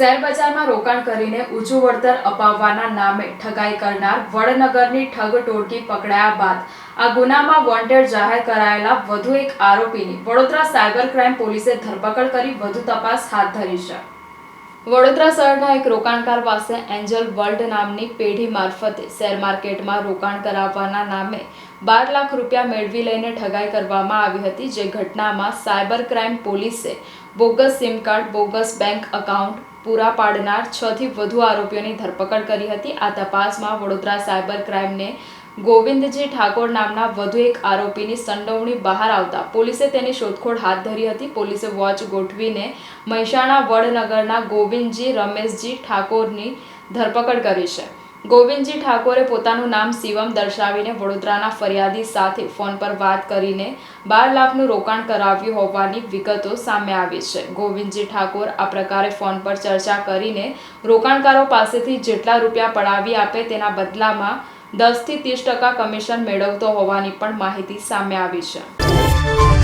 Share બજારમાં રોકાણ કરીને ઊંચું વળતર અપાવવાના નામે ઠગાઈ કરનાર વડનગરની ઠગ ટોળકી પકડાયા બાદ આ ગુનામાં વોન્ટેડ જાહેર કરાયેલા વધુ એક આરોપીની વડોદરા સાયબર ક્રાઇમ પોલીસે ધરપકડ કરી વધુ તપાસ હાથ ધરી છે. વડોદરા શહેરના એક રોકાણકાર પાસે એન્જલ વર્લ્ડ નામની પેઢી મારફતે શેર માર્કેટમાં રોકાણ કરાવવાના નામે બાર લાખ રૂપિયા મેળવી લઈને ઠગાઈ કરવામાં આવી હતી, જે ઘટનામાં સાયબર ક્રાઇમ પોલીસે bogus sim card, bogus bank account પૂરા પાડનાર છથી વધુ આરોપીઓની ધરપકડ કરી હતી. આ તપાસમાં વડોદરા સાયબર ક્રાઇમને ગોવિંદજી ઠાકોર નામના વધુ એક આરોપીની સંડોવણી બહાર આવતા પોલીસે તેની શોધખોળ હાથ ધરી હતી. પોલીસે વોચ ગોઠવીને મહેસાણા વડનગરના ગોવિંદજી રમેશજી ઠાકોરની ધરપકડ કરી છે. ગોવિંદજી ઠાકોરે પોતાનું નામ શિવમ દર્શાવીને વડોદરાના ફરિયાદી સાથે ફોન પર વાત કરીને બાર લાખનું રોકાણ કરાવ્યું હોવાની વિગતો સામે આવી છે. ગોવિંદજી ઠાકોર આ પ્રકારે ફોન પર ચર્ચા કરીને રોકાણકારો પાસેથી જેટલા રૂપિયા પડાવી આપે તેના બદલામાં દસથી ત્રીસ ટકા કમિશન મેળવતો હોવાની પણ માહિતી સામે આવી છે.